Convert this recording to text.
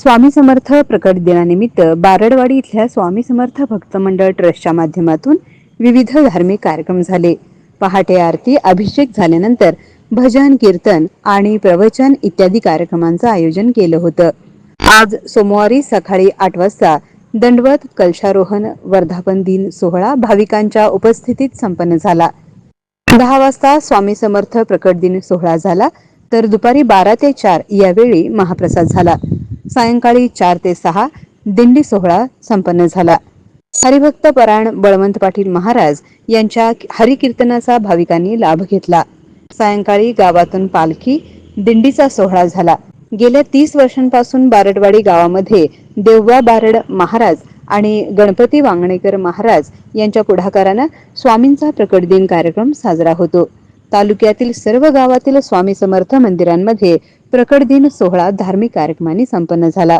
स्वामी समर्थ प्रकट दिनानिमित्त बारडवाडी इथल्या स्वामी समर्थ भक्त मंडळ ट्रस्टच्या माध्यमातून विविध धार्मिक कार्यक्रम झाले. पहाटे आरती अभिषेक झाल्यानंतर भजन कीर्तन आणि प्रवचन इत्यादी कार्यक्रमांचं आयोजन केलं होतं. आज सोमवारी सकाळी आठ वाजता दंडवत कलशारोहण वर्धापन दिन सोहळा भाविकांच्या उपस्थितीत संपन्न झाला. दहा वाजता स्वामी समर्थ प्रकट दिन सोहळा झाला तर दुपारी बारा ते चार यावेळी महाप्रसाद झाला. सायंकाळी चार ते सहा दिंडी सोहळा संपन्न झाला. हरिभक्त परायण बळवंत पाटील महाराज यांच्या हरिकीर्तनाचा भाविकांनी लाभ घेतला. सायंकाळी गावातून पालखी दिंडीचा सोहळा झाला. गेल्या तीस वर्षांपासून बारडवाडी गावामध्ये देवबा बारड महाराज आणि गणपती वांगणेकर महाराज यांच्या पुढाकारानं स्वामींचा प्रकट दिन कार्यक्रम साजरा होतो. तालुक्यातील सर्व गावातील स्वामी समर्थ मंदिरांमध्ये प्रकट दिन सोहळा धार्मिक कार्यक्रमांनी संपन्न झाला.